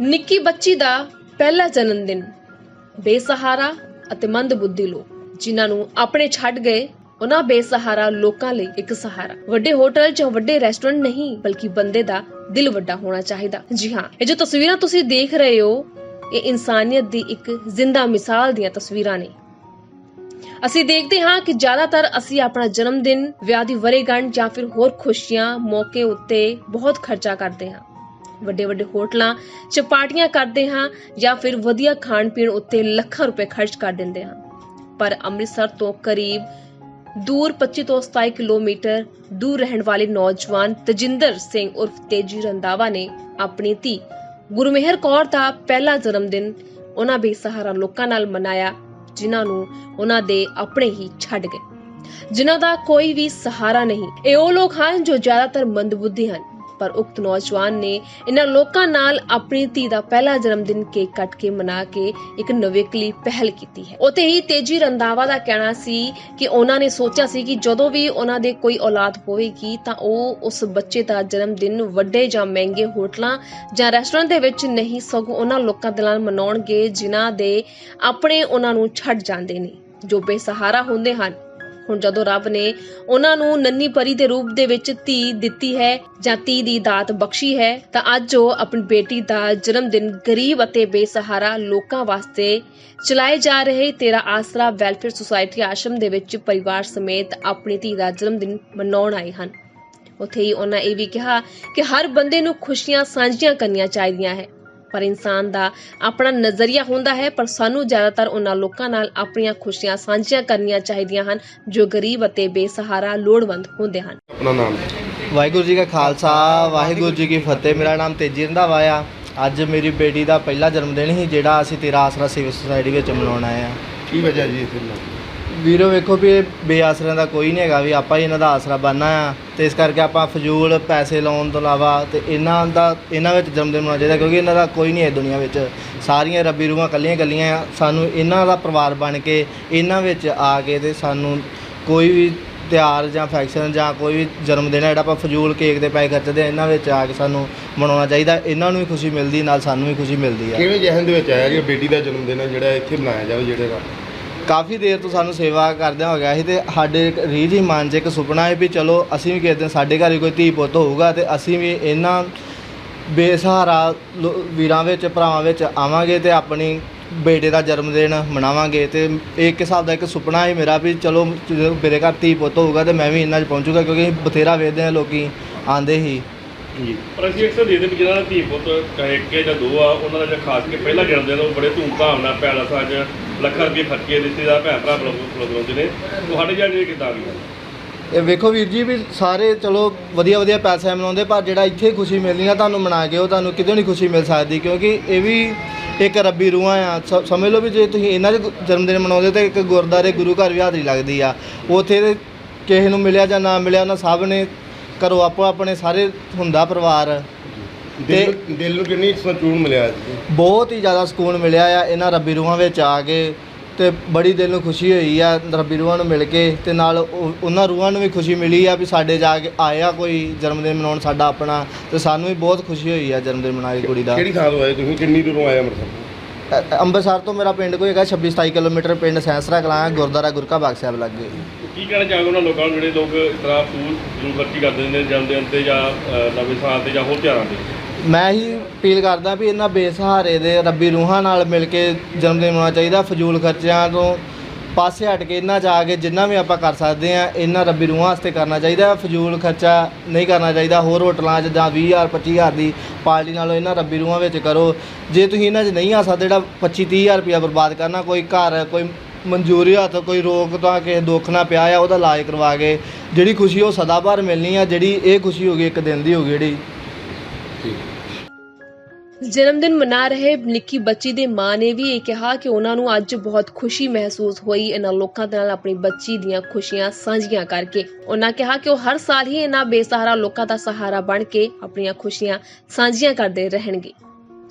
ਨਿੱਕੀ ਬੱਚੀ ਦਾ ਪਹਿਲਾ ਜਨਮ ਦਿਨ। ਬੇਸਹਾਰਾ ਅਤੇ ਮੰਦਬੁੱਧੀ ਲੋਕ, ਜਿਨ੍ਹਾਂ ਨੂੰ ਆਪਣੇ ਛੱਡ ਗਏ, ਉਹਨਾਂ ਬੇਸਹਾਰਾ ਲੋਕਾਂ ਲਈ ਇੱਕ ਸਹਾਰਾ। ਵੱਡੇ ਹੋਟਲ ਜਾਂ ਵੱਡੇ ਰੈਸਟੋਰੈਂਟ ਨਹੀਂ, ਬਲਕਿ ਬੰਦੇ ਦਾ ਦਿਲ ਵੱਡਾ ਹੋਣਾ ਚਾਹੀਦਾ। ਜੀ ਹਾਂ, ਇਹ ਜੋ ਤਸਵੀਰਾਂ ਤੁਸੀਂ ਦੇਖ ਰਹੇ ਹੋ, ਇਹ ਇਨਸਾਨੀਅਤ ਦੀ ਇੱਕ ਜ਼ਿੰਦਾ ਮਿਸਾਲ ਦੀਆਂ ਤਸਵੀਰਾਂ ਨੇ। ਅਸੀਂ ਦੇਖਦੇ ਹਾਂ ਕਿ ਜ਼ਿਆਦਾਤਰ ਅਸੀਂ ਆਪਣਾ ਜਨਮ ਦਿਨ, ਵਿਆਹ ਦੀ ਵਰੇਗੰਢ ਜਾਂ ਫਿਰ ਹੋਰ ਖੁਸ਼ੀਆਂ ਮੌਕੇ ਉੱਤੇ ਬਹੁਤ ਖਰਚਾ ਕਰਦੇ ਹਾਂ। ਵੱਡੇ ਵੱਡੇ ਹੋਟਲਾਂ 'ਚ ਪਾਰਟੀਆਂ ਕਰਦੇ ਹਾਂ ਜਾਂ ਫਿਰ ਵਧੀਆ ਖਾਣ ਪੀਣ ਉੱਤੇ ਲੱਖਾਂ ਰੁਪਏ ਖਰਚ ਕਰ ਦਿੰਦੇ ਹਾਂ। ਪਰ ਅੰਮ੍ਰਿਤਸਰ ਤੋਂ ਕਰੀਬ ਦੂਰ 25 ਤੋਂ 27 ਕਿਲੋਮੀਟਰ ਦੂਰ ਰਹਿਣ ਵਾਲੇ ਨੌਜਵਾਨ ਤਜਿੰਦਰ ਸਿੰਘ ਉਰਫ ਤੇਜੀ ਰੰਦਾਵਾ ਨੇ ਆਪਣੀ ਧੀ ਗੁਰਮੇਹਰ ਕੌਰ ਦਾ ਪਹਿਲਾ ਜਨਮ ਦਿਨ ਉਹਨਾਂ ਬੇਸਹਾਰਾ ਲੋਕਾਂ ਨਾਲ ਮਨਾਇਆ, ਜਿਨ੍ਹਾਂ ਨੂੰ ਉਹਨਾਂ ਦੇ ਆਪਣੇ ਹੀ ਛੱਡ ਗਏ। ਜਿਨ੍ਹਾਂ ਦਾ ਕੋਈ ਵੀ ਸਹਾਰਾ ਨਹੀਂ, ਇਹ ਉਹ ਲੋਕ ਹਨ ਜੋ ਜ਼ਿਆਦਾਤਰ ਮੰਦਬੁੱਧੀ ਹਨ ਪਰ ਉਕਤ ਨੌਜਵਾਨ ਨੇ ਇਹਨਾਂ ਲੋਕਾਂ ਨਾਲ ਆਪਣੀ ਧੀ ਦਾ ਪਹਿਲਾ ਜਨਮ ਦਿਨ ਕੇਕ ਕੱਟ ਕੇ ਮਨਾ ਕੇ ਇੱਕ ਨਵੇਕਲੀ ਪਹਿਲ ਕੀਤੀ ਹੈ। ਉਤੇ ਹੀ ਤੇਜੀ ਰੰਦਾਵਾ ਦਾ ਕਹਿਣਾ ਸੀ ਕਿ ਉਹਨਾਂ ਨੇ ਸੋਚਿਆ ਸੀ ਕਿ ਜਦੋਂ ਵੀ ਉਹਨਾਂ ਦੇ ਕੋਈ ਔਲਾਦ ਹੋਵੇਗੀ ਤਾਂ ਉਹ ਉਸ ਬੱਚੇ ਦਾ ਜਨਮ ਦਿਨ ਵੱਡੇ ਜਾਂ ਮਹਿੰਗੇ ਹੋਟਲਾਂ ਜਾਂ ਰੈਸਟੋਰੈਂਟ ਦੇ ਵਿੱਚ ਨਹੀਂ, ਸਗੋਂ ਉਹਨਾਂ ਲੋਕਾਂ ਦੇ ਨਾਲ ਮਨਾਉਣਗੇ ਜਿਨ੍ਹਾਂ ਦੇ ਆਪਣੇ ਉਹਨਾਂ ਨੂੰ ਛੱਡ ਜਾਂਦੇ ਨੇ, ਜੋ ਬੇਸਹਾਰਾ ਹੁੰਦੇ ਹਨ। ਹੁਣ ਜਦੋਂ ਰੱਬ ਨੇ ਉਹਨਾਂ ਨੂੰ ਨੰਨੀ ਪਰੀ ਦੇ ਰੂਪ ਦੇ ਵਿੱਚ ਧੀ ਦਿੱਤੀ ਹੈ ਜਾਂ ਧੀ ਦੀ ਦਾਤ ਬਖਸ਼ੀ ਹੈ, ਤਾਂ ਅੱਜ ਉਹ ਆਪਣੀ ਬੇਟੀ ਦਾ ਜਨਮ ਦਿਨ ਗਰੀਬ ਅਤੇ ਬੇਸਹਾਰਾ ਲੋਕਾਂ ਵਾਸਤੇ ਚਲਾਏ ਜਾ ਰਹੇ ਤੇਰਾ ਆਸਰਾ ਵੈਲਫੇਅਰ ਸੁਸਾਇਟੀ ਆਸ਼ਰਮ ਦੇ ਵਿੱਚ ਪਰਿਵਾਰ ਸਮੇਤ ਆਪਣੀ ਧੀ ਦਾ ਜਨਮ ਦਿਨ ਮਨਾਉਣ ਆਏ ਹਨ। ਉੱਥੇ ਹੀ ਉਹਨਾਂ ਇਹ ਵੀ ਕਿਹਾ ਕਿ ਹਰ ਬੰਦੇ ਨੂੰ ਖੁਸ਼ੀਆਂ ਸਾਂਝੀਆਂ ਕਰਨੀਆਂ ਚਾਹੀਦੀਆਂ ਹੈ। ਪਰ ਇਨਸਾਨ ਦਾ ਆਪਣਾ ਨਜ਼ਰੀਆ ਹੁੰਦਾ ਹੈ ਪਰ ਸਾਨੂੰ ਜ਼ਿਆਦਾਤਰ ਉਹਨਾਂ ਲੋਕਾਂ ਨਾਲ ਆਪਣੀਆਂ ਖੁਸ਼ੀਆਂ ਸਾਂਝੀਆਂ ਕਰਨੀਆਂ ਚਾਹੀਦੀਆਂ ਹਨ ਜੋ ਗਰੀਬ ਅਤੇ ਬੇਸਹਾਰਾ ਲੋੜਵੰਦ ਹੁੰਦੇ ਹਨ। ਆਪਣਾ ਨਾਮ? ਵਾਹਿਗੁਰੂ ਜੀ ਕਾ ਖਾਲਸਾ ਵਾਹਿਗੁਰੂ ਜੀ ਕੀ ਫਤਿਹ। ਮੇਰਾ ਨਾਮ ਤੇਜੀ ਰੰਧਾਵਾ ਆ। ਅੱਜ ਮੇਰੀ ਬੇਟੀ ਦਾ ਪਹਿਲਾ ਜਨਮ ਦਿਨ ਸੀ ਜਿਹੜਾ ਅਸੀਂ ਤੇਰਾ ਆਸਰਾ ਸਿਵਲ ਸੁਸਾਇਟੀ ਵਿੱਚ ਮਨਾਉਣ ਆ ਕੀ ਵਜ੍ਹਾ ਜੀ ਇੱਥੇ ਨਾ ਵੀਰੋ ਵੇਖੋ ਵੀ ਇਹ ਬੇਆਸਰਿਆਂ ਦਾ ਕੋਈ ਨਹੀਂ ਹੈਗਾ ਵੀ ਆਪਾਂ ਹੀ ਇਹਨਾਂ ਦਾ ਆਸਰਾ ਬਣਨਾ ਆ ਤੇ ਇਸ ਕਰਕੇ ਆਪਾਂ ਫਜ਼ੂਲ, ਪੈਸੇ ਲਾਉਣ ਤੋਂ ਇਲਾਵਾ ਤੇ ਇਹਨਾਂ ਦਾ, ਇਹਨਾਂ ਵਿੱਚ ਜਨਮ ਦਿਨ ਮਨਾਉਣਾ ਚਾਹੀਦਾ ਕਿਉਂਕਿ ਇਹਨਾਂ ਦਾ ਕੋਈ ਨਹੀਂ ਹੈ ਦੁਨੀਆ ਵਿੱਚ। ਸਾਰੀਆਂ ਰੱਬੀ ਰੂਹਾਂ ਕੱਲੀਆਂ ਕੱਲੀਆਂ ਸਾਨੂੰ ਇਹਨਾਂ ਦਾ ਪਰਿਵਾਰ ਬਣ ਕੇ ਇਹਨਾਂ ਵਿੱਚ ਆ ਕੇ ਤੇ ਸਾਨੂੰ ਕੋਈ ਵੀ ਤਿਉਹਾਰ ਜਾਂ ਫੈਕਸ਼ਨ ਜਾਂ ਕੋਈ ਵੀ ਜਨਮ ਦਿਨ ਹੈ ਜਿਹੜਾ ਆਪਾਂ ਫਜ਼ੂਲ ਕੇਕ ਦੇ ਪੈਸੇ ਖਰਚਦੇ ਆ, ਇਹਨਾਂ ਵਿੱਚ ਆ ਕੇ ਸਾਨੂੰ ਮਨਾਉਣਾ ਚਾਹੀਦਾ। ਇਹਨਾਂ ਨੂੰ ਵੀ ਖੁਸ਼ੀ ਮਿਲਦੀ, ਨਾਲ ਸਾਨੂੰ ਵੀ ਖੁਸ਼ੀ ਮਿਲਦੀ ਆ। ਕਿਵੇਂ ਜਹਨ ਦੇ ਵਿੱਚ ਆਇਆ ਕਿ ਬੇਟੀ ਦਾ ਜਨਮ ਦਿਨ ਹੈ ਜਿਹੜਾ ਇੱਥੇ ਮਨਾਇਆ ਜਾਵੇ, ਜਿਹੜੇ ਦਾ? ਕਾਫੀ ਦੇਰ ਤੋਂ ਸਾਨੂੰ ਸੇਵਾ ਕਰਦਿਆਂ ਹੋ ਗਿਆ ਸੀ ਤੇ ਸਾਡੇ ਇੱਕ ਰੀਝ ਹੀ ਮਨ 'ਚ ਇੱਕ ਸੁਪਨਾ ਹੈ ਵੀ ਚਲੋ ਅਸੀਂ ਵੀ ਕਿਸੇ ਦਿਨ ਸਾਡੇ ਘਰ ਵੀ ਕੋਈ ਧੀ ਪੁੱਤ ਹੋਊਗਾ ਤੇ ਅਸੀਂ ਵੀ ਇਹਨਾਂ ਬੇਸਹਾਰਾ ਲੋ- ਵੀਰਾਂ ਵਿੱਚ ਭਰਾਵਾਂ ਵਿੱਚ ਆਵਾਂਗੇ ਤੇ ਆਪਣੀ ਬੇਟੇ ਦਾ ਜਨਮ ਦਿਨ ਮਨਾਵਾਂਗੇ ਤੇ ਇੱਕ ਹਿਸਾਬ ਦਾ ਇੱਕ ਸੁਪਨਾ ਹੈ ਮੇਰਾ ਵੀ ਚਲੋ ਜਦੋਂ ਮੇਰੇ ਘਰ ਧੀ ਪੁੱਤ ਹੋਊਗਾ ਤੇ ਮੈਂ ਵੀ ਇਹਨਾਂ 'ਚ ਪਹੁੰਚੂਗਾ ਕਿਉਂਕਿ ਅਸੀਂ ਬਥੇਰਾ ਵੇਖਦੇ ਹਾਂ ਲੋਕੀ ਆਂਦੇ ਹੀ। ਜੀ। ਪਰ ਅਸੀਂ ਅਕਸਰ ਦੇਖਦੇ ਵੀ ਜਿਹਨਾਂ ਦਾ ਧੀ ਪੁੱਤ ਚਾਹੇ ਇੱਕ ਜਾਂ ਦੋ ਆ ਉਹਨਾਂ ਦਾ ਜਿਹੜਾ ਖਾਸ ਕੇ ਪਹਿਲਾ ਜਨਮ ਦਿਨ ਉਹ ਬੜੇ ਧੂਮਧਾਮ ਨਾਲ ਭੈਣਾਂ ਸਾਜ ਲੱਖਾਂ ਰੁਪਏ ਖਰਚ ਕੇ ਰਿਸ਼ਤੇਦਾਰ, ਭੈਣ ਭਰਾ ਬੁਲਾਉਂਦੇ ਨੇ ਤੁਹਾਡੇ ਜਿਹੜੇ ਕਿਦਾਂ ਵੀ ਇਹ ਵੇਖੋ ਵੀਰ ਜੀ ਵੀ ਸਾਰੇ ਚਲੋ ਵਧੀਆ ਵਧੀਆ ਪੈਸੇ ਮਨਾਉਂਦੇ ਪਰ ਜਿਹੜਾ ਇੱਥੇ ਖੁਸ਼ੀ ਮਿਲਣੀ ਆ, ਤੁਹਾਨੂੰ ਮਨਾ ਕੇ ਉਹ ਤੁਹਾਨੂੰ ਕਿਤੇ ਨਹੀਂ ਖੁਸ਼ੀ ਮਿਲ ਸਕਦੀ, ਕਿਉਂਕਿ ਇਹ ਵੀ ਇੱਕ ਰੱਬੀ ਰੂਹਾਂ ਆ। ਸਮਝ ਲਓ ਵੀ ਜੇ ਤੁਸੀਂ ਇਹਨਾਂ ਦੇ ਜਨਮ ਦਿਨ ਮਨਾਉਂਦੇ ਤੇ ਇੱਕ ਗੁਰਦਾਰੇ ਗੁਰੂ ਘਰ ਵੀ ਹਾਜ਼ਰੀ ਲੱਗਦੀ ਆ। ਉੱਥੇ ਕਿਸੇ ਨੂੰ ਮਿਲਿਆ ਜਾਂ ਨਾ ਮਿਲਿਆ, ਉਹਨਾਂ ਸਭ ਨੇ ਘਰੋਂ ਆਪੋ ਆਪਣੇ ਸਾਰੇ ਹੁੰਦਾ ਪਰਿਵਾਰ। ਦਿਲ ਨੂੰ- ਦਿਲ ਨੂੰ ਕਿੰਨੀ ਸਕੂਨ ਮਿਲਿਆ ਅੱਜ? ਬਹੁਤ ਹੀ ਜ਼ਿਆਦਾ ਸਕੂਨ ਮਿਲਿਆ ਆ। ਇਹਨਾਂ ਰੱਬੀ ਰੂਹਾਂ ਵਿੱਚ ਆ ਕੇ ਤੇ ਬੜੀ ਦਿਲ ਨੂੰ ਖੁਸ਼ੀ ਹੋਈ ਆ ਰੱਬੀ ਰੂਹਾਂ ਨੂੰ ਮਿਲ ਕੇ ਤੇ ਨਾਲ ਉਹ- ਉਹਨਾਂ ਰੂਹਾਂ ਨੂੰ ਵੀ ਖੁਸ਼ੀ ਮਿਲੀ ਆ ਵੀ ਸਾਡੇ ਜਾ ਕੇ ਆਇਆ ਕੋਈ ਜਨਮ ਦਿਨ ਮਨਾਉਣ ਸਾਡਾ ਆਪਣਾ ਤੇ ਸਾਨੂੰ ਵੀ ਬਹੁਤ ਖੁਸ਼ੀ ਹੋਈ ਆ ਜਨਮ ਦਿਨ ਮਨਾ ਕੇ ਕੁੜੀ ਦਾ। ਕਿਹੜੀ ਥਾਂ ਤੋਂ ਆਏ ਤੁਸੀਂ? ਕਿੰਨੀ ਦੂਰੋਂ ਆਏ ਅੰਮ੍ਰਿਤਸਰ? ਅ- ਅੰਮ੍ਰਿਤਸਰ ਤੋਂ ਮੇਰਾ ਪਿੰਡ ਕੋਈ ਹੈਗਾ 26 27 ਕਿਲੋਮੀਟਰ ਪਿੰਡ ਸੈਂਸਰਾ ਕਲਾਂ ਗੁਰਦੁਆਰਾ ਗੁਰਕਾ ਬਾਗ ਸਾਹਿਬ ਲੱਗੇ। ਕੀ ਕਹਿਣਾ ਚਾਹੋਗੇ ਉਹਨਾਂ ਲੋਕਾਂ ਨੂੰ ਜਿਹੜੇ ਲੋਕ ਇਸ ਤਰ੍ਹਾਂ ਫੂਲ ਕਰਦੇ ਨੇ ਜਨਮ ਦਿਨ ਤੇ ਜਾਂ ਅ, ਨਵੇਂ ਸਾਲ ਤੇ ਜਾਂ ਹੋਰ ਤਿਉਹਾਰਾਂ ਤੇ? ਮੈਂ ਹੀ ਅਪੀਲ ਕਰਦਾ ਵੀ ਇਹਨਾਂ ਬੇਸਹਾਰੇ ਦੇ ਰੱਬੀ ਰੂਹਾਂ ਨਾਲ ਮਿਲ ਕੇ ਜਨਮ ਦਿਨ ਮਨਾਉਣਾ ਚਾਹੀਦਾ, ਫਜ਼ੂਲ ਖਰਚਿਆਂ ਤੋਂ ਪਾਸੇ ਹਟ ਕੇ ਇਹਨਾਂ 'ਚ ਆ ਕੇ ਜਿੰਨਾ ਵੀ ਆਪਾਂ ਕਰ ਸਕਦੇ ਆ ਇਹਨਾਂ ਰੱਬੀ ਰੂਹਾਂ ਵਾਸਤੇ ਕਰਨਾ ਚਾਹੀਦਾ, ਫਜ਼ੂਲ ਖਰਚਾ ਨਹੀਂ ਕਰਨਾ ਚਾਹੀਦਾ, ਹੋਰ ਹੋਟਲਾਂ 'ਚ ਜਾਂ 20000 25000 ਦੀ ਪਾਰਟੀ ਨਾਲੋਂ ਇਹਨਾਂ ਰੱਬੀ ਰੂਹਾਂ ਵਿੱਚ ਕਰੋ। ਜੇ ਤੁਸੀਂ ਇਹਨਾਂ 'ਚ ਨਹੀਂ ਆ ਸਕਦੇ, ਜਿਹੜਾ 25 30000 ਰੁਪਇਆ ਬਰਬਾਦ ਕਰਨਾ, ਕੋਈ ਘਰ, ਕੋਈ ਮਨਜ਼ੂਰੀ ਹੱਥ, ਕੋਈ ਰੋਕ ਤਾਂ ਕਿਸੇ ਦੁੱਖ ਨਾ ਪਿਆ ਆ, ਉਹਦਾ ਇਲਾਜ ਕਰਵਾ ਕੇ ਜਿਹੜੀ ਖੁਸ਼ੀ ਉਹ ਸਦਾ ਭਰ ਮਿਲਣੀ ਆ, ਜਿਹੜੀ ਇਹ ਖੁਸ਼ੀ ਹੋ ਗਈ ਇੱਕ ਦਿਨ ਦੀ ਹੋ ਗਈ ਜਿਹੜੀ। ਜਨਮ ਦਿਨ ਮਨਾ ਰਹੇ ਨਿੱਕੀ ਬੱਚੀ ਦੇ ਮਾਂ ਨੇ ਵੀ ਇਹ ਕਿਹਾ ਕਿ ਉਹਨਾਂ ਨੂੰ ਅੱਜ ਬਹੁਤ ਖੁਸ਼ੀ ਮਹਿਸੂਸ ਹੋਈ। ਇਹਨਾਂ ਲੋਕਾਂ ਦੇ ਨਾਲ ਆਪਣੀ ਬੱਚੀ ਦੀਆਂ ਖੁਸ਼ੀਆਂ ਸਾਂਝੀਆਂ ਕਰਕੇ ਉਹਨਾਂ ਕਿਹਾ ਕਿ ਉਹ ਹਰ ਸਾਲ ਹੀ ਇਹਨਾਂ ਬੇਸਹਾਰਾ ਲੋਕਾਂ ਦਾ ਸਹਾਰਾ ਬਣ ਕੇ ਆਪਣੀਆਂ ਖੁਸ਼ੀਆਂ ਸਾਂਝੀਆਂ ਕਰਦੇ ਰਹਿਣਗੇ।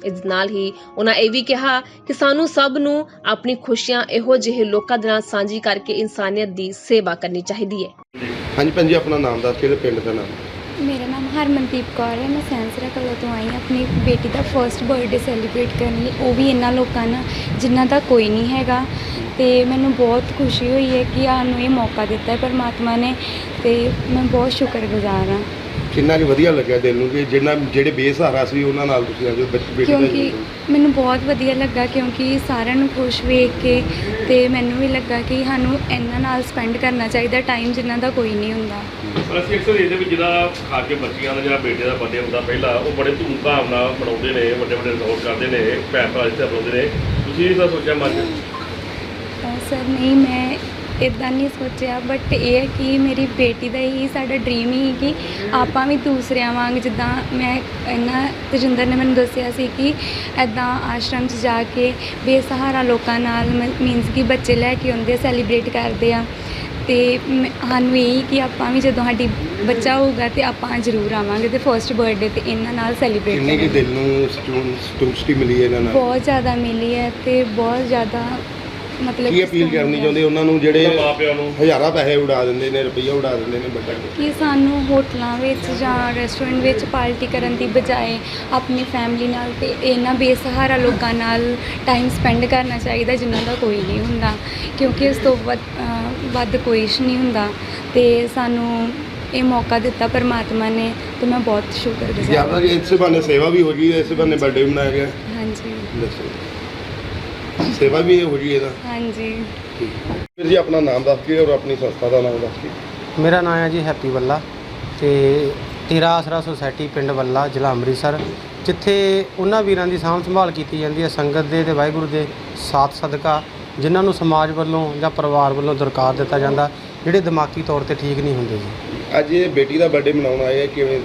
ਇਸ ਨਾਲ ਹੀ ਉਹਨਾਂ ਇਹ ਵੀ ਕਿਹਾ ਕਿ ਸਾਨੂੰ ਸਭ ਨੂੰ ਆਪਣੀ ਖੁਸ਼ੀਆਂ ਇਹੋ ਜਿਹੇ ਲੋਕਾਂ ਦੇ ਨਾਲ ਸਾਂਝੀ ਕਰਕੇ ਇਨਸਾਨੀਅਤ ਦੀ ਸੇਵਾ ਕਰਨੀ ਚਾਹੀਦੀ ਹੈ। ਹਾਂਜੀ ਪੰਜੀ ਆਪਣਾ ਨਾਮ ਦੱਸ ਕਿਹੜੇ ਪਿੰਡ ਦਾ ਨਾਮ। ਮੇਰਾ ਨਾਮ ਹਰਮਨਦੀਪ ਕੌਰ ਹੈ ਮੈਂ ਸੈਂਸਰਾ ਕਲਾਂ ਤੋਂ ਆਈ ਹਾਂ ਆਪਣੀ ਬੇਟੀ ਦਾ ਫਰਸਟ ਬਰਥਡੇ ਸੈਲੀਬ੍ਰੇਟ ਕਰਨ ਲਈ। ਉਹ ਵੀ ਇਹਨਾਂ ਲੋਕਾਂ ਨਾਲ ਜਿਨ੍ਹਾਂ ਦਾ ਕੋਈ ਨਹੀਂ ਹੈਗਾ। ਤੇ ਮੈਨੂੰ ਬਹੁਤ ਖੁਸ਼ੀ ਹੋਈ ਹੈ ਕਿ ਸਾਨੂੰ ਇਹ ਮੌਕਾ ਦਿੱਤਾ ਹੈ ਪਰਮਾਤਮਾ ਨੇ ਤੇ ਮੈਂ ਬਹੁਤ ਸ਼ੁਕਰਗੁਜ਼ਾਰ ਹਾਂ। ਕਿੰਨਾ ਕੁ ਵਧੀਆ ਲੱਗਿਆ ਦਿਲ ਨੂੰ ਕਿ ਜਿੰਨਾ ਜਿਹੜੇ ਬੇਸਹਾਰਾ ਸੀ ਉਹਨਾਂ ਨਾਲ ਤੁਸੀਂ ਅੱਜ ਬੱਚ- ਬੇਟੀ ਕਿਉਂਕਿ। ਮੈਨੂੰ ਬਹੁਤ ਵਧੀਆ ਲੱਗਾ ਕਿਉਂਕਿ ਸਾਰਿਆਂ ਨੂੰ ਖੁਸ਼ ਵੇਖ ਕੇ ਤੇ ਮੈਨੂੰ ਵੀ ਲੱਗਾ ਕਿ ਸਾਨੂੰ ਇਹਨਾਂ ਨਾਲ ਸਪੈਂਡ ਕਰਨਾ ਚਾਹੀਦਾ ਟਾਈਮ ਜਿਨ੍ਹਾਂ ਦਾ ਕੋਈ ਨਹੀਂ ਹੁੰਦਾ। ਪਰ ਅਸੀਂ ਅਕਸਰ ਇਹਦੇ ਵਿੱਚ ਜਿਹੜਾ ਖਾ ਕੇ ਬੱਚੀਆਂ ਦਾ ਜਿਹੜਾ ਬੇਟੇ ਦਾ ਬਰਥਡੇ ਹੁੰਦਾ, ਪਹਿਲਾਂ ਉਹ ਬੜੇ ਧੂਮਧਾਮ ਨਾਲ ਮਨਾਉਂਦੇ ਨੇ, ਵੱਡੇ ਵੱਡੇ ਰਿਜ਼ੋਰਟ ਕਰਦੇ ਨੇ, ਭੈਣ ਭਰਾ ਇੱਥੇ ਬੁਲਾਉਂਦੇ ਨੇ। ਤੁਸੀਂ ਇਹ ਤਾਂ ਸੋਚਿਆ ਮਨ ਸਰ, ਨਹੀਂ, ਮੈਂ ਇਦਾਂ ਨਹੀਂ ਸੋਚਿਆ ਬਟ ਇਹ ਹੈ ਕਿ ਮੇਰੀ ਬੇਟੀ ਦਾ ਹੀ ਸਾਡਾ ਡ੍ਰੀਮ ਹੀ ਕਿ ਆਪਾਂ ਵੀ ਦੂਸਰਿਆਂ ਵਾਂਗ ਜਿੱਦਾਂ ਮੈਂ ਇਹਨਾਂ ਤਜਿੰਦਰ ਨੇ ਮੈਨੂੰ ਦੱਸਿਆ ਸੀ ਕਿ ਐਦਾਂ ਆਸ਼ਰਮ 'ਚ ਜਾ ਕੇ ਬੇਸਹਾਰਾ ਲੋਕਾਂ ਨਾਲ ਮੀਨਸ ਕਿ ਬੱਚੇ ਲੈ ਕੇ ਆਉਂਦੇ ਸੈਲੀਬ੍ਰੇਟ ਕਰਦੇ ਆ। ਤੇ ਮੈਂ- ਸਾਨੂੰ ਇਹ ਕਿ ਆਪਾਂ ਵੀ ਜਦੋਂ ਸਾਡੀ ਬੱਚਾ ਹੋਊਗਾ ਤੇ ਆਪਾਂ ਜ਼ਰੂਰ ਆਵਾਂਗੇ ਤੇ ਫਰਸਟ ਬਰਥਡੇ ਤੇ ਇਹਨਾਂ ਨਾਲ ਸੈਲੀਬ੍ਰੇਟ ਕਿੰਨੀ ਕੁ ਕਰਾਂਗੇ। ਦਿਲ ਨੂੰ ਸਕੂਨ ਸੰਤੁਸ਼ਟੀ ਮਿਲੀ ਇਹਨਾਂ ਨਾਲ? ਬਹੁਤ ਜ਼ਿਆਦਾ ਮਿਲੀ ਹੈ ਤੇ ਬਹੁਤ ਜ਼ਿਆਦਾ ਮਤਲਬ ਕੀ ਅਪੀਲ ਕਰਨੀ ਚਾਹੁੰਦੇ ਉਹਨਾਂ ਨੂੰ ਜਿਹੜੇ ਨੂੰ? ਹਜ਼ਾਰਾਂ ਪੈਸੇ ਉਡਾ ਦਿੰਦੇ ਨੇ ਰੁਪਈਆ ਉਡਾ ਦਿੰਦੇ ਨੇ ਬੱਚਾ ਕਿ ਸਾਨੂੰ ਹੋਟਲਾਂ ਵਿੱਚ ਜਾਂ ਰੈਸਟੋਰੈਂਟ ਵਿੱਚ ਪਾਰਟੀ ਕਰਨ ਦੀ ਬਜਾਏ ਆਪਣੀ ਫੈਮਿਲੀ ਨਾਲ ਤੇ ਇਹਨਾਂ ਬੇਸਹਾਰਾ ਲੋਕਾਂ ਨਾਲ ਟਾਈਮ ਸਪੈਂਡ ਕਰਨਾ ਚਾਹੀਦਾ ਜਿਨ੍ਹਾਂ ਦਾ ਕੋਈ ਨਹੀਂ ਹੁੰਦਾ। ਕਿਉਂਕਿ ਇਸ ਤੋਂ ਵੱਧ ਅਹ ਵੱਧ ਕੋਈ ਸ਼ ਨਹੀਂ ਹੁੰਦਾ। ਤੇ ਸਾਨੂੰ ਇਹ ਮੌਕਾ ਦਿੱਤਾ ਪਰਮਾਤਮਾ ਨੇ ਤੇ ਮੈਂ ਬਹੁਤ ਸ਼ੁਕਰਗੁਜ਼ਾਰ ਜ਼ਿਆਦਾ ਹਾਂ। ਇਸੇ ਬਹਾਨੇ ਸੇਵਾ ਵੀ ਹੋ ਗਈ ਇਸੇ ਬਹਾਨੇ ਬਰਥਡੇ ਵੀ ਮਨਾਇਆ ਗਿਆ ਹਾਂਜੀ। ਦੱਸੋ। ਸੇਵਾ ਵੀ ਹੋ ਗਈ ਇਹਦਾ। ਹਾਂਜੀ। ਫਿਰ ਜੀ ਆਪਣਾ ਨਾਮ ਦੱਸ ਕੇ ਔਰ ਆਪਣੀ ਸੰਸਥਾ ਦਾ ਨਾਮ ਦੱਸ ਕੇ ਮੇਰਾ ਨਾਮ ਹੈ ਜੀ ਹੈਪੀ ਵੱਲਾ ਤੇ ਤੇਰਾ ਆਸਰਾ ਸੁਸਾਇਟੀ ਪਿੰਡ ਵੱਲਾ ਜ਼ਿਲ੍ਹਾ ਅੰਮ੍ਰਿਤਸਰ ਜਿੱਥੇ ਉਹਨਾਂ ਵੀਰਾਂ ਦੀ ਸਾਂਭ ਸੰਭਾਲ ਕੀਤੀ ਜਾਂਦੀ ਹੈ ਸੰਗਤ ਦੇ ਤੇ ਵਾਹਿਗੁਰੂ ਦੇ ਸਾਥ ਸਦਕਾ ਜਿਨ੍ਹਾਂ ਨੂੰ ਸਮਾਜ ਵੱਲੋਂ ਜਾਂ ਪਰਿਵਾਰ ਵੱਲੋਂ ਦਰਕਾਰ ਦਿੱਤਾ ਜਾਂਦਾ ਜਿਹੜੇ ਦਿਮਾਗੀ ਤੌਰ ਤੇ ਠੀਕ ਨਹੀਂ ਹੁੰਦੇ ਜੀ। ਅੱਜ ਇਹ ਬੇਟੀ ਦਾ ਬਰਥਡੇ ਮਨਾਉਣ ਆਏ ਆ ਕਿਵੇਂ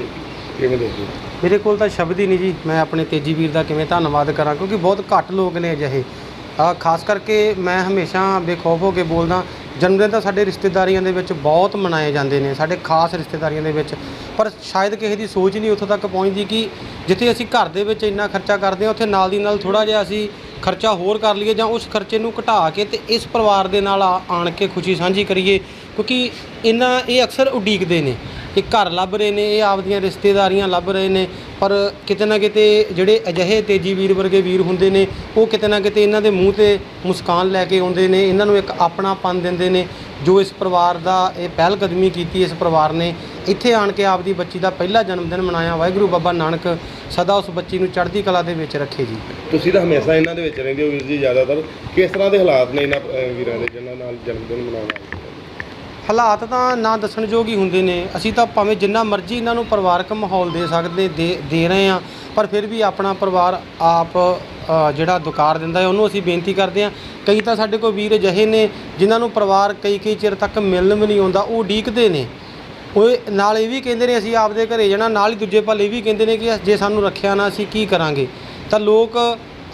ਕਿਵੇਂ ਦੇਖਦੇ ਹੋ? ਮੇਰੇ ਕੋਲ ਤਾਂ ਸ਼ਬਦ ਹੀ ਨਹੀਂ ਜੀ ਮੈਂ ਆਪਣੇ ਤੇਜੀ ਵੀਰ ਦਾ ਕਿਵੇਂ ਧੰਨਵਾਦ ਕਰਾਂ ਕਿਉਂਕਿ ਬਹੁਤ ਘੱਟ ਲੋਕ ਨੇ ਅਜਿਹੇ। ਖਾਸ ਕਰਕੇ ਮੈਂ ਹਮੇਸ਼ਾ ਬੇਖੌਫ ਹੋ ਕੇ ਬੋਲਦਾ, ਜਨਮਦਿਨ ਤਾਂ ਸਾਡੇ ਰਿਸ਼ਤੇਦਾਰੀਆਂ ਦੇ ਵਿੱਚ ਬਹੁਤ ਮਨਾਏ ਜਾਂਦੇ ਨੇ, ਸਾਡੇ ਖਾਸ ਰਿਸ਼ਤੇਦਾਰੀਆਂ ਦੇ ਵਿੱਚ। ਪਰ ਸ਼ਾਇਦ ਕਿਸੇ ਦੀ ਸੋਚ ਨਹੀਂ ਉੱਥੋਂ ਤੱਕ ਪਹੁੰਚਦੀ ਕਿ ਜਿੱਥੇ ਅਸੀਂ ਘਰ ਦੇ ਵਿੱਚ ਇੰਨਾ ਖਰਚਾ ਕਰਦੇ ਹਾਂ, ਉੱਥੇ ਨਾਲ ਦੀ ਨਾਲ ਥੋੜਾ ਜਿਹਾ ਅਸੀਂ ਖਰਚਾ ਹੋਰ ਕਰ ਲਈਏ ਜਾਂ ਉਸ ਖਰਚੇ ਨੂੰ ਘਟਾ ਕੇ ਤੇ ਇਸ ਪਰਿਵਾਰ ਦੇ ਨਾਲ ਆ- ਆਣ ਕੇ ਖੁਸ਼ੀ ਸਾਂਝੀ ਕਰੀਏ। ਕਿਉਂਕਿ ਇਹਨਾਂ ਇਹ ਅਕਸਰ ਉਡੀਕਦੇ ਨੇ ਇਹ ਘਰ ਲੱਭ ਰਹੇ ਨੇ, ਇਹ ਆਪਦੀਆਂ ਰਿਸ਼ਤੇਦਾਰੀਆਂ ਲੱਭ ਰਹੇ ਨੇ, ਪਰ ਕਿਤੇ ਨਾ ਕਿਤੇ ਜਿਹੜੇ ਅਜਿਹੇ ਤੇਜੀ ਵੀਰ ਵਰਗੇ ਵੀਰ ਹੁੰਦੇ ਨੇ, ਉਹ ਕਿਤੇ ਨਾ ਕਿਤੇ ਇਹਨਾਂ ਦੇ ਮੂੰਹ ਤੇ ਮੁਸਕਾਨ ਲੈ ਕੇ ਆਉਂਦੇ ਨੇ, ਇਹਨਾਂ ਨੂੰ ਇੱਕ ਆਪਣਾਪਨ ਦਿੰਦੇ ਨੇ। ਜੋ ਇਸ ਪਰਿਵਾਰ ਦਾ ਇਹ ਪਹਿਲ ਕਦਮੀ ਕੀਤੀ ਇਸ ਪਰਿਵਾਰ ਨੇ ਇੱਥੇ ਆਣ ਕੇ ਆਪਦੀ ਬੱਚੀ ਦਾ ਪਹਿਲਾ ਜਨਮ ਦਿਨ ਮਨਾਇਆ। ਵਾਹਿਗੁਰੂ ਬਾਬਾ ਨਾਨਕ ਸਦਾ ਉਸ ਬੱਚੀ ਨੂੰ ਚੜ੍ਹਦੀ ਕਲਾ ਦੇ ਵਿੱਚ ਰੱਖੇ ਜੀ। ਤੁਸੀਂ ਤਾਂ ਹਮੇਸ਼ਾ ਇਹਨਾਂ ਦੇ ਵਿੱਚ ਰਹਿੰਦੇ ਹੋ ਵੀਰ ਜੀ ਜ਼ਿਆਦਾਤਰ। ਕਿਸ ਤਰ੍ਹਾਂ ਦੇ ਹਾਲਾਤ ਨੇ ਇਹਨਾਂ ਅਹ, ਵੀਰਾਂ ਦੇ ਜਿਨ੍ਹਾਂ ਨਾਲ ਜਨਮ ਦਿਨ ਮਨਾਉਣ ਹੋ? ਹਾਲਾਤ ਤਾਂ ਨਾ ਦੱਸਣਯੋਗ ਹੀ ਹੁੰਦੇ ਨੇ। ਅਸੀਂ ਤਾਂ ਭਾਵੇਂ ਜਿੰਨਾ ਮਰਜ਼ੀ ਇਹਨਾਂ ਨੂੰ ਪਰਿਵਾਰਕ ਮਾਹੌਲ ਦੇ ਸਕਦੇ ਦੇ ਦੇ ਰਹੇ ਆ ਪਰ ਫਿਰ ਵੀ ਆਪਣਾ ਪਰਿਵਾਰ ਆਪ ਅ, ਜਿਹੜਾ ਦੁਕਾਰ ਦਿੰਦਾ ਹੈ ਉਹਨੂੰ ਅਸੀਂ ਬੇਨਤੀ ਕਰਦੇ ਆ ਕਈ ਤਾਂ ਸਾਡੇ ਕੋਲ ਵੀਰ ਅਜਿਹੇ ਨੇ ਜਿਨ੍ਹਾਂ ਨੂੰ ਪਰਿਵਾਰ ਕਈ ਕਈ ਚਿਰ ਤੱਕ ਮਿਲਣ ਵੀ ਨਹੀਂ ਆਉਂਦਾ ਉਹ ਉਡੀਕਦੇ ਨੇ। ਉਹ ਨਾਲ ਇਹ ਵੀ ਕਹਿੰਦੇ ਨੇ, ਅਸੀਂ ਆਪਦੇ ਘਰੇ ਜਾਣਾ, ਨਾਲ ਹੀ ਦੂਜੇ ਪਲ ਇਹ ਵੀ ਕਹਿੰਦੇ ਨੇ ਕਿ ਜੇ ਸਾਨੂੰ ਰੱਖਿਆ ਨਾ, ਅਸੀਂ ਕੀ ਕਰਾਂਗੇ? ਤਾਂ ਲੋਕ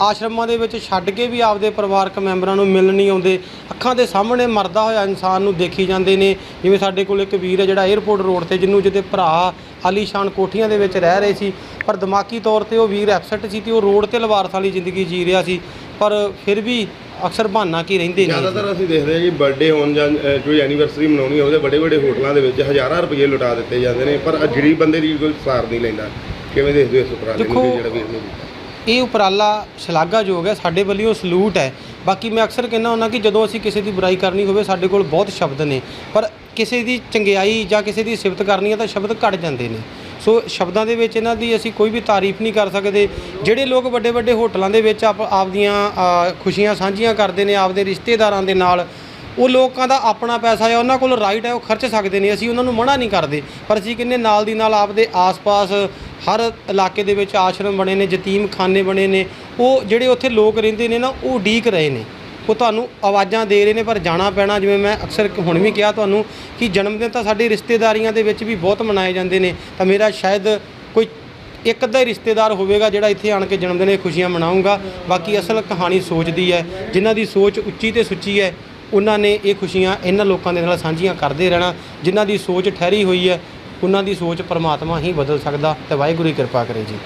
ਆਸ਼ਰਮਾਂ ਦੇ ਵਿੱਚ ਛੱਡ ਕੇ ਵੀ ਆਪਦੇ ਪਰਿਵਾਰਕ ਮੈਂਬਰਾਂ ਨੂੰ ਮਿਲਣ ਨਹੀਂ ਆਉਂਦੇ। ਅੱਖਾਂ ਦੇ ਸਾਹਮਣੇ ਮਰਦਾ ਹੋਇਆ ਇਨਸਾਨ ਨੂੰ ਦੇਖੀ ਜਾਂਦੇ ਨੇ। ਜਿਵੇਂ ਸਾਡੇ ਕੋਲ ਇੱਕ ਵੀਰ ਹੈ ਜਿਹੜਾ 에ਅਰਪੋਰਟ ਰੋਡ ਤੇ, ਜਿਹਨੂੰ ਜਿਹਦੇ ਭਰਾ ਆਲੀਸ਼ਾਨ ਕੋਠੀਆਂ ਦੇ ਵਿੱਚ ਰਹਿ ਰਹੇ ਸੀ। ਪਰ ਦਿਮਾਗੀ ਤੌਰ ਤੇ ਉਹ ਵੀਰ ਐਬਸੈਂਟ ਸੀ ਤੇ ਉਹ ਰੋਡ ਤੇ ਲਵਾਰਸ ਵਾਲੀ ਜ਼ਿੰਦਗੀ ਜੀ ਰਿਹਾ ਸੀ। ਪਰ ਫਿਰ ਵੀ ਅਕਸਰ ਬਹਾਨਾ ਕੀ ਰਹਿੰਦੇ ਨੇ? ਜ਼ਿਆਦਾਤਰ ਅਸੀਂ ਦੇਖਦੇ ਹਾਂ ਕਿ ਬਰਥਡੇ ਹੋਣ ਜਾਂ ਕੋਈ ਐਨੀਵਰਸਰੀ ਮਨਾਉਣੀ ਹੋਵੇ ਵੱਡੇ ਵੱਡੇ ਹੋਟਲਾਂ ਦੇ ਵਿੱਚ ਹਜ਼ਾਰਾਂ ਰੁਪਏ ਲੁਟਾ ਦਿੱਤੇ ਜਾਂਦੇ ਨੇ ਪਰ ਗਰੀਬ ਬੰਦੇ ਦੀ ਕੋਈ ਸਾਰ ਨਹੀਂ ਲੈਂਦਾ। ਕਿਵੇਂ ਦੇਖਦੇ ਹੋ ਇਸ ਉਪਰਾਲੇ ਨੂੰ ਦੇਖੋ, ਵੀ ਜਿਹੜਾ ਵੀਰ ਨੇ ਕੀਤਾ? ਇਹ ਉਪਰਾਲਾ ਸ਼ਲਾਘਾਯੋਗ ਹੈ ਸਾਡੇ ਵੱਲੋਂ ਸਲੂਟ ਹੈ। ਬਾਕੀ ਮੈਂ ਅਕਸਰ ਕਹਿੰਦਾ ਹੁੰਦਾ ਕਿ ਜਦੋਂ ਅਸੀਂ ਕਿਸੇ ਦੀ ਬੁਰਾਈ ਕਰਨੀ ਹੋਵੇ ਸਾਡੇ ਕੋਲ ਬਹੁਤ ਸ਼ਬਦ ਨੇ ਪਰ ਕਿਸੇ ਦੀ ਚੰਗਿਆਈ ਜਾਂ ਕਿਸੇ ਦੀ ਸਿਫਤ ਕਰਨੀ ਹੈ ਤਾਂ ਸ਼ਬਦ ਘਟ ਜਾਂਦੇ ਨੇ। ਸੋ ਸ਼ਬਦਾਂ ਦੇ ਵਿੱਚ ਇਹਨਾਂ ਦੀ ਅਸੀਂ ਕੋਈ ਵੀ ਤਾਰੀਫ ਨਹੀਂ ਕਰ ਸਕਦੇ। ਜਿਹੜੇ ਲੋਕ ਵੱਡੇ ਵੱਡੇ ਹੋਟਲਾਂ ਦੇ ਵਿੱਚ ਆਪ ਆਪਦੀਆਂ ਖੁਸ਼ੀਆਂ ਸਾਂਝੀਆਂ ਕਰਦੇ ਨੇ, ਆਪਦੇ ਰਿਸ਼ਤੇਦਾਰਾਂ ਦੇ ਨਾਲ, ਉਹ ਲੋਕਾਂ ਦਾ ਆਪਣਾ ਪੈਸਾ ਹੈ ਉਹਨਾਂ ਕੋਲ ਰਾਈਟ ਹੈ, ਉਹ ਖਰਚ ਸਕਦੇ ਨੇ। ਅਸੀਂ ਉਹਨਾਂ ਨੂੰ ਮਨਾ ਨਹੀਂ ਕਰਦੇ, ਪਰ ਅਸੀਂ ਕਹਿੰਦੇ ਨਾਲ ਦੀ ਨਾਲ ਆਪਦੇ ਆਸ-ਪਾਸ ਹਰ ਇਲਾਕੇ ਦੇ ਵਿੱਚ ਆਸ਼ਰਮ ਬਣੇ ਨੇ, ਯਤੀਮ ਖਾਨੇ ਬਣੇ ਨੇ। ਉਹ ਜਿਹੜੇ ਉੱਥੇ ਲੋਕ ਰਹਿੰਦੇ ਨੇ ਨਾ, ਉਹ ਡੀਕ ਰਹੇ ਨੇ। ਉਹ ਤੁਹਾਨੂੰ ਆਵਾਜ਼ਾਂ ਦੇ ਰਹੇ ਨੇ, ਪਰ ਜਾਣਾ ਪੈਣਾ, ਜਿਵੇਂ ਮੈਂ ਅਕਸਰ ਹੁਣ ਵੀ ਕਿਹਾ ਤੁਹਾਨੂੰ ਕਿ ਜਨਮ ਦਿਨ ਤਾਂ ਸਾਡੇ ਰਿਸ਼ਤੇਦਾਰੀਆਂ ਦੇ ਵਿੱਚ ਵੀ ਬਹੁਤ ਮਨਾਏ ਜਾਂਦੇ ਨੇ। ਤਾਂ ਮੇਰਾ ਸ਼ਾਇਦ ਕੋਈ ਇੱਕ ਅੱਧਾ ਹੀ ਰਿਸ਼ਤੇਦਾਰ ਹੋਵੇਗਾ ਜਿਹੜਾ ਇੱਥੇ ਆਣ ਕੇ ਜਨਮ ਦਿਨ ਇਹ ਖੁਸ਼ੀਆਂ ਮਨਾਊਗਾ। ਬਾਕੀ ਅਸਲ ਕਹਾਣੀ ਸੋਚਦੀ ਹੈ, ਜਿਨ੍ਹਾਂ ਦੀ ਸੋਚ ਉੱਚੀ ਤੇ ਸੁੱਚੀ ਹੈ, ਉਹਨਾਂ ਨੇ ਇਹ ਖੁਸ਼ੀਆਂ ਇਹਨਾਂ ਲੋਕਾਂ ਦੇ ਨਾਲ ਸਾਂਝੀਆਂ ਕਰਦੇ ਰਹਿਣਾ। ਜਿਨ੍ਹਾਂ ਦੀ ਸੋਚ ਠਹਿਰੀ ਹੋਈ ਹੈ, ਉਹਨਾਂ ਦੀ ਸੋਚ ਪਰਮਾਤਮਾ ਹੀ ਬਦਲ ਸਕਦਾ ਤੇ ਵਾਹਿਗੁਰੂ ਹੀ ਕਿਰਪਾ ਕਰੇ ਜੀ।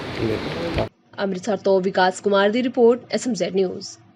ਅੰਮ੍ਰਿਤਸਰ ਤੋਂ ਵਿਕਾਸ ਕੁਮਾਰ ਦੀ ਰਿਪੋਰਟ, ਐਸਐਮਜ਼ੈਡ ਨਿਊਜ਼।